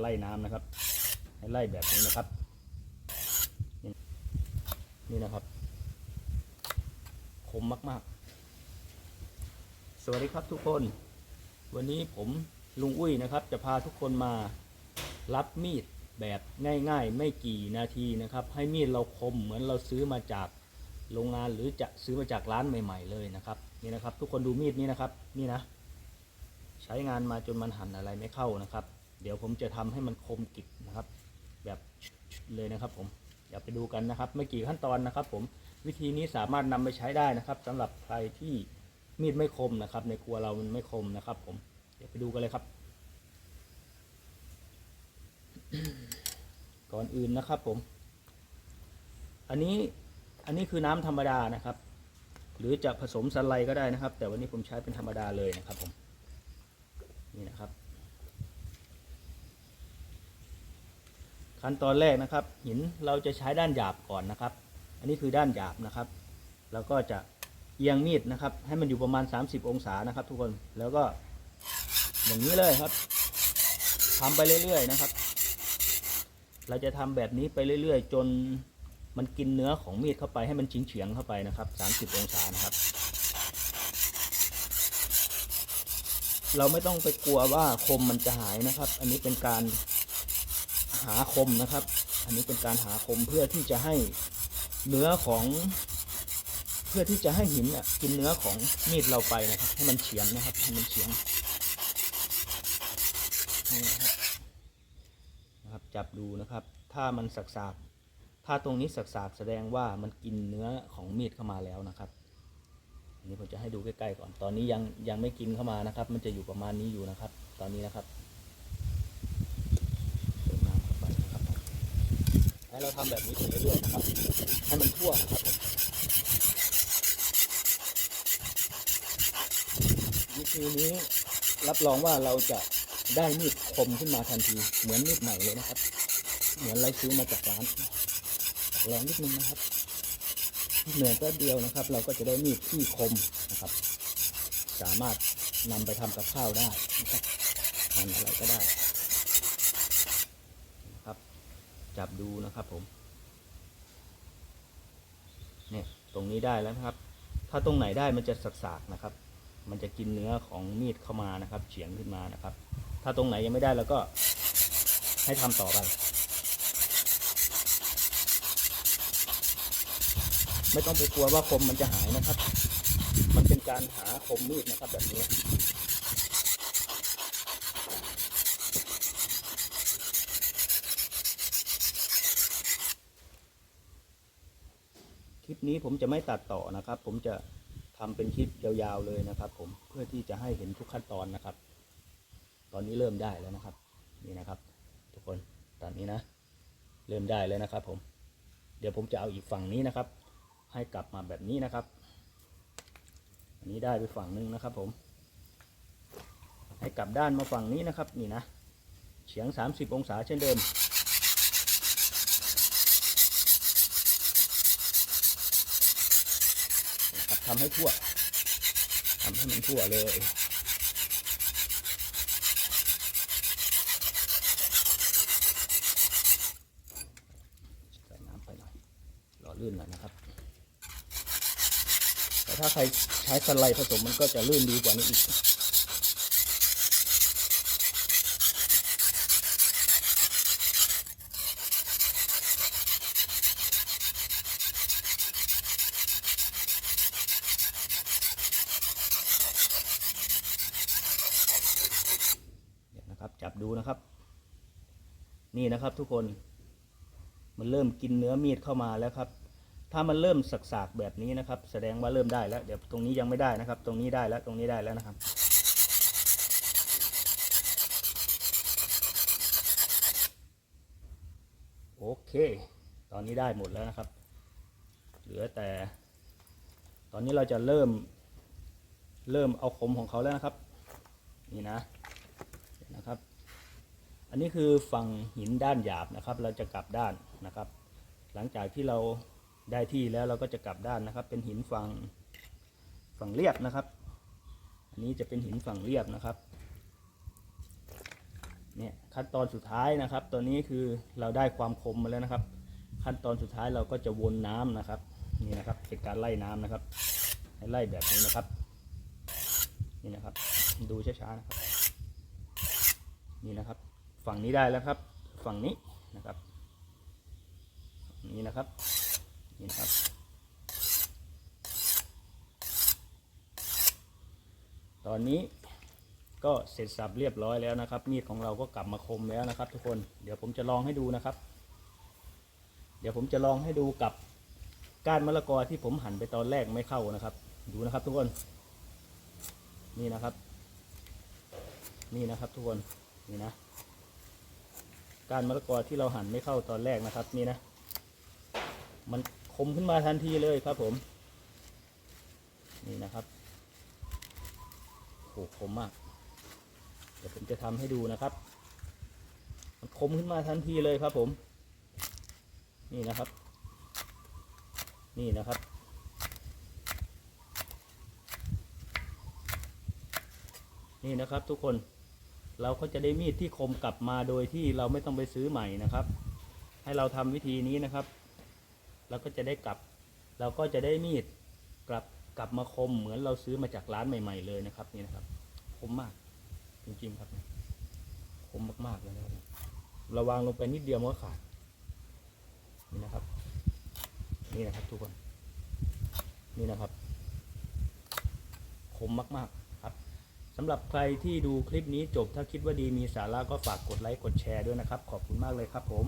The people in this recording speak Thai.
ไล่น้ำนะครับ ให้ไล่แบบนี้นะครับนี่นี่นะครับ คมมากๆ สวัสดีครับทุกคน วันนี้ผมลุงอุ้ยนะครับ จะพาทุกคนมารับมีดแบบง่าย ๆ ไม่กี่นาทีนะครับ ให้มีดเราคมเหมือนเราซื้อมาจากโรงงานหรือจะซื้อมาจากร้านใหม่ ๆ เลยนะครับนี่นะครับ ทุกคนดูมีดนี้นะครับ นี่นะ ใช้งานมาจนมันหั่นอะไรไม่เข้านะครับ เดี๋ยวผมจะทำให้มันคมกริบนะครับ แบบเลยนะครับผมเดี๋ยวไปดูกันนะครับ ไม่กี่ขั้นตอนนะครับ ผมวิธีนี้สามารถนำไปใช้ได้นะครับสำหรับใครที่มีดไม่คมนะครับ ในครัวเรามันไม่คมนะครับ ผมเดี๋ยวไปดูกันเลยครับ ก่อนอื่นนะครับผม อันนี้อันนี้คือน้ำธรรมดานะครับ หรือจะผสมสไลด์ก็ได้นะครับ แต่วันนี้ผมใช้เป็นธรรมดาเลยนะครับผมนี่นะครับ ขั้นตอนแรกนะครับ หินเราจะใช้ด้านหยาบก่อนนะครับ อันนี้คือด้านหยาบนะครับ แล้วก็จะเอียงมีดนะครับ ให้มันอยู่ประมาณ 30 องศานะครับ ทุกคนแล้วก็อย่างนี้เลยครับทำไปเรื่อยๆนะครับ เราจะทำแบบนี้ไปเรื่อยๆ จนมันกินเนื้อของมีดเข้าไปให้มันชิงเฉียงเข้าไปนะครับ 30 องศานะครับ เราไม่ต้องไปกลัวว่าคมมันจะหายนะครับ อันนี้เป็นการ หาคมนะครับ อันนี้เป็นการหาคมเพื่อที่จะให้เนื้อของ เพื่อที่จะให้หินอะกินเนื้อของมีดเราไปนะครับ ให้มันเฉียงนะครับให้มันเฉียงนี่นะครับนะครับ จับดูนะครับ ถ้ามันสักๆถ้าตรงนี้สักๆแสดงว่ามันกินเนื้อของมีดเข้ามาแล้วนะครับอันนี้ผมจะให้ดูใกล้ๆก่อน ตอนนี้ยังยังไม่กินเข้ามานะครับ มันจะอยู่ประมาณนี้อยู่นะครับ ตอนนี้นะครับเติมน้ำเข้าไปนะครับ ให้เราทำแบบนี้ไปเรื่อยๆนะครับ ให้มันทั่วนะครับวิธีนี้รับรองว่าเราจะได้มีดคมขึ้นมาทันที เหมือนมีดใหม่เลยนะครับ เหมือนเราซื้อมาจากร้านลองนิดนึงนะครับเหนื่อยแป๊บเดียวนะครับ เราก็จะได้มีดที่คมนะครับ สามารถนำไปทำกับข้าวได้นะครับทำอะไรก็ได้นะครับ จับดูนะครับผม เนี่ยตรงนี้ได้แล้วนะครับ ถ้าตรงไหนได้มันจะสักๆนะครับ มันจะกินเนื้อของมีดเข้ามานะครับ เฉียงขึ้นมานะครับ ถ้าตรงไหนยังไม่ได้เราก็ให้ทำต่อไปไม่ต้องไปกลัวว่าคมมันจะหายนะครับ มันเป็นการหาคมมีดนะครับแบบนี้ ลิปนี้ผมจะไม่ตัดต่อนะครับ ผมจะทำเป็นคลิปยาวๆเลยนะครับ ผมเพื่อที่จะให้เห็นทุกขั้นตอนนะครับ ตอนนี้เริ่มได้แล้วนะครับ นี่นะครับ ทุกคนตอนนี้นะ เริ่มได้แล้วนะครับ ผม เดี๋ยวผมจะเอาอีกฝั่งนี้นะครับ ให้กลับมาแบบนี้นะครับ อันนี้ได้ไปฝั่งหนึงนะครับ ผม ให้กลับด้านมาฝั่งนี้นะครับ นี่นะเฉียง 30 องศาเช่นเดิม นะครับ ทำให้ทั่วทำให้มันทั่วเลยใส่น้ำไปหน่อยหล่อลื่นหน่อยนะครับ แต่ถ้าใครใช้สไลด์ผสมมันก็จะลื่นดีกว่านี้อีก เดี๋ยว นะครับ นี่นะครับทุกคน มันเริ่มกินเนื้อมีดเข้ามาแล้วครับ ถ้ามันเริ่มสักๆแบบนี้นะครับ แสดงว่าเริ่มได้แล้ว เดี๋ยวตรงนี้ยังไม่ได้นะครับ ตรงนี้ได้แล้วตรงนี้ได้แล้วนะครับโอเค ตอนนี้ได้หมดแล้วนะครับ เหลือแต่ ตอนนี้เราจะเริ่ม เริ่มเอาคมของเขาแล้วนะครับ นี่นะ นะครับ อันนี้คือฝั่งหินด้านหยาบนะครับ เราจะกลับด้านนะครับ หลังจากที่เราได้ที่แล้วเราก็จะกลับด้านนะครับ เป็นหินฝั่งฝั่งเรียบนะครับ อันนี้จะเป็นหินฝั่งเรียบนะครับเนี่ยขั้นตอนสุดท้ายนะครับ ตอนนี้คือเราได้ความคมมาแล้วนะครับ ขั้นตอนสุดท้ายเราก็จะวนน้ำนะครับนี่นะครับเป็นการไล่น้ำนะครับไล่แบบนี้นะครับ นี่นะครับ ดูช้าๆนะครับ นี่นะครับ ฝั่งนี้ได้แล้วครับ ฝั่งนี้นะครับนี้นะครับนี่นะครับ ตอนนี้ก็เสร็จสับเรียบร้อยแล้วนะครับ มีดของเราก็กลับมาคมแล้วนะครับ ทุกคนเดี๋ยวผมจะลองให้ดูนะครับ เดี๋ยวผมจะลองให้ดูกับก้านมะละกอที่ผมหั่นไปตอนแรกไม่เข้านะครับ ดูนะครับทุกคน นี่นะครับ นี่นะครับทุกคนนี่นะ ก้านมะละกอที่เราหั่นไม่เข้าตอนแรกนะครับ นี่นะ มันคมขึ้นมาทันทีเลยครับผม นี่นะครับโอ้โหคมมากเดี๋ยวผมจะทำให้ดูนะครับ มันคมขึ้นมาทันทีเลยครับผม นี่นะครับ นี่นะครับนี่นะครับทุกคน เราก็จะได้มีดที่คมกลับมาโดยที่เราไม่ต้องไปซื้อใหม่นะครับ ให้เราทำวิธีนี้นะครับ เราก็จะได้กลับ เราก็จะได้มีดกลับกลับมาคมเหมือนเราซื้อมาจากร้านใหม่ ๆ เลยนะครับนี่นะครับคมมากจริงๆครับคมมากๆเลยนะครับระวางลงไปนิดเดียวมันก็ขาดนี่นะครับ นี่นะครับทุกคน นี่นะครับ คมมากๆ สำหรับใครที่ดูคลิปนี้จบถ้าคิดว่าดีมีสาระก็ฝากกดไลค์กดแชร์ด้วยนะครับ ขอบคุณมากเลยครับผม